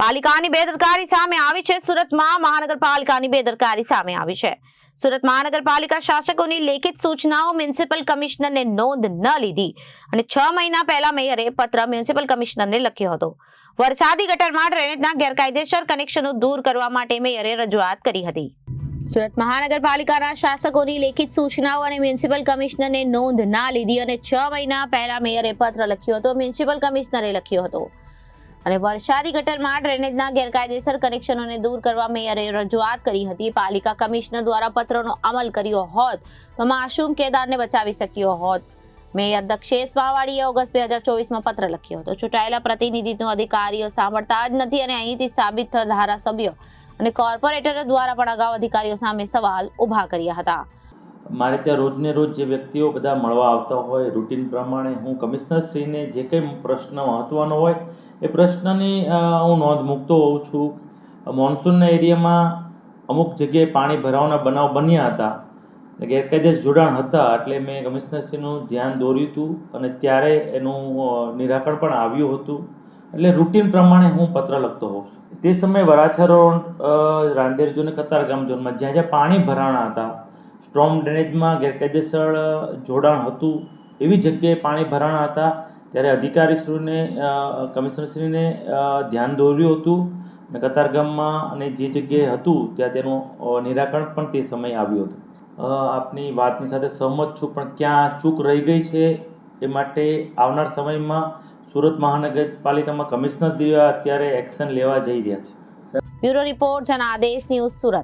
પાલિકાની બેદરકારી સામે આવી છે. સુરતમાં મહાનગરપાલિકાની બેદરકારી સામે આવી છે. સુરત મહાનગરપાલિકા શાસકોની લેખિત સૂચનાઓ મ્યુનિસિપલ કમિશનરને નોંધ ન લીધી અને છ મહિના પહેલા મેયરે પત્ર મ્યુનિસિપલ કમિશનરને લખ્યો હતો. વરસાદી ગટરમાં ડ્રેનેજના ગેરકાયદેસર કનેક્શનો દૂર કરવા માટે મેયરે રજૂઆત કરી હતી. સુરત મહાનગરપાલિકાના શાસકોની લેખિત સૂચનાઓ અને મ્યુનિસિપલ કમિશનરને નોંધ ના લીધી અને છ મહિના પહેલા મેયરે પત્ર લખ્યો હતો. મ્યુનિસિપલ કમિશનરે લખ્યો હતો. અને વરસાદી ગટરમાં ડ્રેનેજના ગેરકાયદેસર કનેક્શનોને દૂર કરવા મેયરે રજૂઆત કરી હતી. પાલિકા કમિશનર દ્વારા પત્રનો અમલ કર્યો હોત તો માસૂમ કેદારને બચાવી શક્યો હોત. મેયર દક્ષેશ માવાડીએ ઓગસ્ટ બે હજાર ચોવીસમાં પત્ર લખ્યો હતો. ચૂંટાયેલા પ્રતિનિધિત્વ અધિકારીઓ સાંભળતા જ નથી અને અહીંથી સાબિત થયેલ ધારાસભ્યો અને કોર્પોરેટરો દ્વારા પણ અગાઉ અધિકારીઓ સામે સવાલ ઊભા કર્યા હતા. મારે ત્યાં રોજને રોજ જે વ્યક્તિઓ બધા મળવા આવતા હોય, રૂટીન પ્રમાણે હું કમિશનરશ્રીને જે કંઈ પ્રશ્ન મહત્ત્વનો હોય એ પ્રશ્નની હું નોંધ મૂકતો હોઉં છું. મોન્સૂનના એરિયામાં અમુક જગ્યાએ પાણી ભરાવાના બનાવ બન્યા હતા. ગેરકાયદેસર જોડાણ હતા, એટલે મેં કમિશનરશ્રીનું ધ્યાન દોર્યું હતું અને ત્યારે એનું નિરાકરણ પણ આવ્યું હતું. એટલે રૂટીન પ્રમાણે હું પત્ર લખતો હોઉં છું. તે સમયે વરાછા રોડ રાંદેર ઝોન કતારગામ ઝોનમાં જ્યાં જ્યાં પાણી ભરાણા હતા સ્ટ્રોમ ડ્રેનેજમાં ગેરકાયદેસર જોડાણ હતું, એવી જગ્યાએ પાણી ભરાણા હતા. ત્યારે અધિકારીશ્રીને કમિશનરશ્રીને ધ્યાન દોર્યું હતું અને કતારગામમાં અને જે જગ્યાએ હતું ત્યાં તેનું નિરાકરણ પણ તે સમયે આવ્યું હતું. આપની વાતની સાથે સહમત છું, પણ ક્યાં ચૂક રહી ગઈ છે એ માટે આવનાર સમયમાં સુરત મહાનગરપાલિકામાં કમિશનર અત્યારે એક્શન લેવા જઈ રહ્યા છે. Bureau report Janadesh news Surat.